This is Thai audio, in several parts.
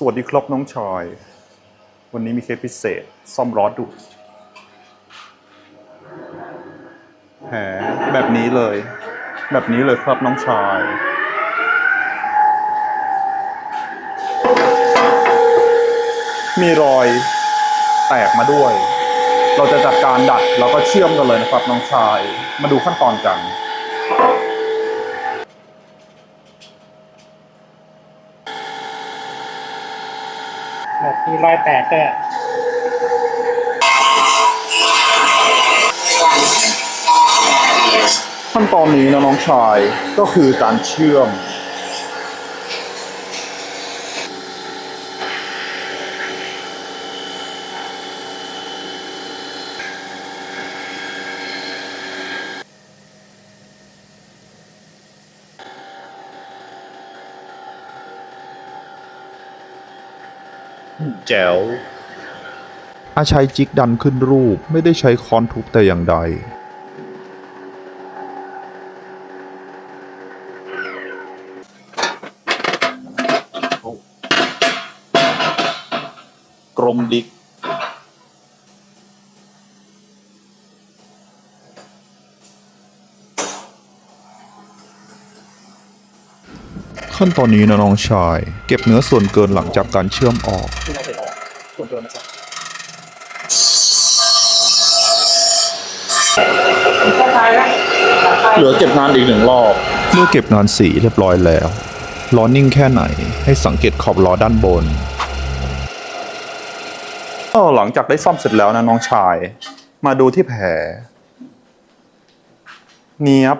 สวัสดีครับน้องชายวันนี้มีเคสพิเศษ ซ่อมล้อดูแหมแบบนี้เลย แบบนี้เลยครับน้องชายมีรอยแตกมาด้วย เราจะจัดการดัดแล้วก็เชื่อมกันเลยนะครับน้องชาย มาดูขั้นตอนกัน แบบมีรอยแตกด้วยขั้นตอนนี้นะน้องชายก็คือการเชื่อม แจ๋ว อาชัยจิกดันขึ้นรูปไม่ได้ใช้ค้อนทุบแต่อย่างใด กรมดิก ขั้นตอนนี้นะน้องชาย เก็บเนื้อส่วนเกินหลังจากการเชื่อมออก ที่เราเห็นออกส่วนเกินนะครับก็ตายแล้วตายเหลือเก็บงานอีกหนึ่งรอบ เมื่อเก็บงานสีเรียบร้อยแล้วล้อนิ่งแค่ไหน ให้สังเกตขอบล้อด้านบนก็หลังจากได้ซ่อมเสร็จแล้วนะน้องชาย มาดูที่แผลเนียบ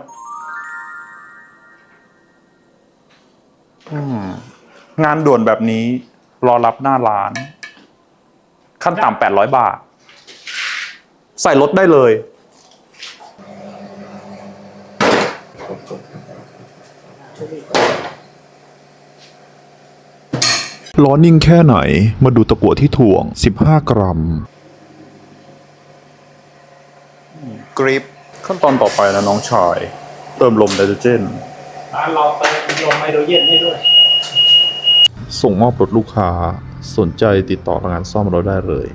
งานด่วนแบบนี้ รอรับหน้าร้าน ขั้นต่ำแปดร้อยบาท ใส่รถได้เลยล้อนิ่งแค่ไหน มาดูตะกั่วที่ถ่วง 15 กรัม กริปขั้นตอนต่อไปนะน้องชาย เติมลมไดโตรเจน ร้านเราเติมลมไฮโดรเจนให้ด้วย ส่งมอบรถลูกค้าสนใจติดต่องานซ่อมรถได้เลย